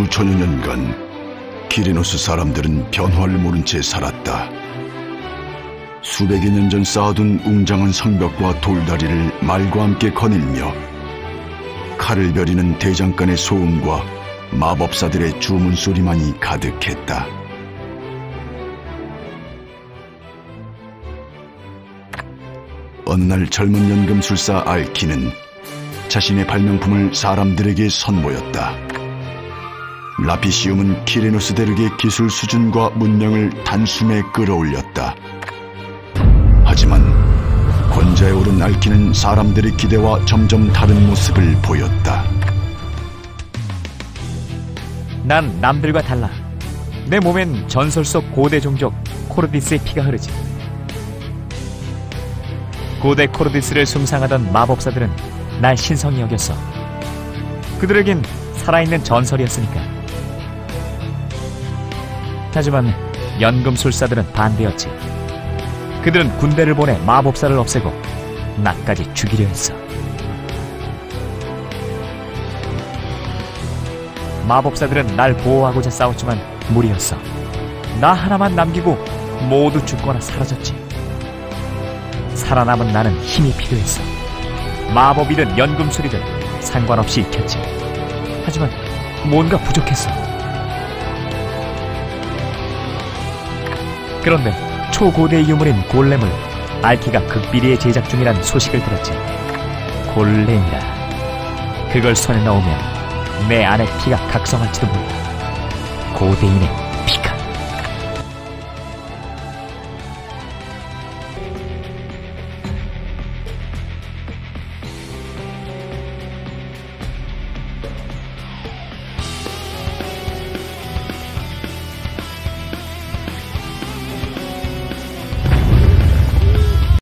수천여 년간 키리노스 사람들은 변화를 모른 채 살았다. 수백여 년 전 쌓아둔 웅장한 성벽과 돌다리를 말과 함께 거닐며 칼을 벼리는 대장간의 소음과 마법사들의 주문 소리만이 가득했다. 어느 날 젊은 연금술사 알키는 자신의 발명품을 사람들에게 선보였다. 라피시움은 키레노스 대륙의 기술 수준과 문명을 단숨에 끌어올렸다. 하지만 권자에 오른 알키는 사람들의 기대와 점점 다른 모습을 보였다. 난 남들과 달라. 내 몸엔 전설 속 고대 종족 코르디스의 피가 흐르지. 고대 코르디스를 숭상하던 마법사들은 날 신성히 여겼어. 그들에겐 살아있는 전설이었으니까. 하지만 연금술사들은 반대였지. 그들은 군대를 보내 마법사를 없애고 나까지 죽이려 했어. 마법사들은 날 보호하고자 싸웠지만 무리였어. 나 하나만 남기고 모두 죽거나 사라졌지. 살아남은 나는 힘이 필요했어. 마법이든 연금술이든 상관없이 익혔지. 하지만 뭔가 부족했어. 그런데 초고대 유물인 골렘을 알키가 극비리에 제작 중이란 소식을 들었지. 골렘이라. 그걸 손에 넣으면 내 안의 피가 각성할지도 몰라. 고대인의